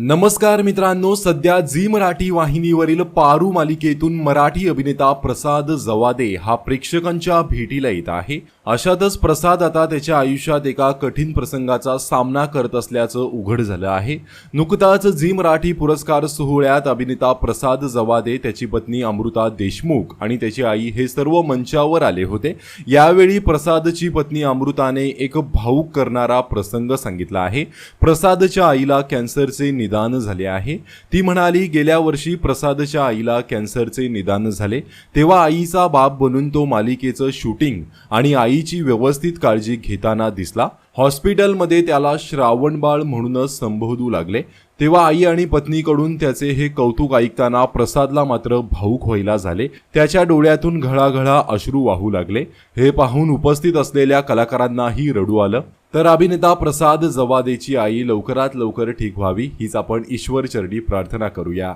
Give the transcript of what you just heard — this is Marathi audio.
नमस्कार मित्रांनो सध्या झी मराठी वाहिनीवरील पारू मालिकेतून मराठी अभिनेता प्रसाद जवादे हा प्रेक्षकांच्या भेटीला येत आहे. अशातच प्रसाद आता त्याच्या आयुष्यात एका कठीण प्रसंगाचा सामना करत असल्याचं उघड झालं आहे. नुकताच झी मराठी पुरस्कार सोहळ्यात अभिनेता प्रसाद जवादे त्याची पत्नी अमृता देशमुख आणि त्याची आई हे सर्व मंचावर आले होते. यावेळी प्रसादची पत्नी अमृताने एक भाऊक करणारा प्रसंग सांगितला आहे. प्रसादच्या आईला कॅन्सरचे निदान झाले आहे. ती म्हणाली गेल्या वर्षी प्रसादच्या आईला कॅन्सरचे निदान झाले. तेव्हा आईचा बाप बनून तो मालिकेचं शूटिंग आणि आईची व्यवस्थित काळजी घेताना दिसला. हॉस्पिटलमध्ये त्याला श्रावणबाळ म्हणूनच संबोधू लागले. तेव्हा आई आणि पत्नीकडून त्याचे हे कौतुक ऐकताना प्रसादला मात्र भाऊक व्हायला झाले. त्याच्या डोळ्यातून घळाघळा अश्रू वाहू लागले. हे पाहून उपस्थित असलेल्या कलाकारांनाही रडू आलं. तर अभिनेता प्रसाद जवादेची आई लवकरात लवकर ठीक व्हावी हीच आपण ईश्वर चरणी प्रार्थना करूया.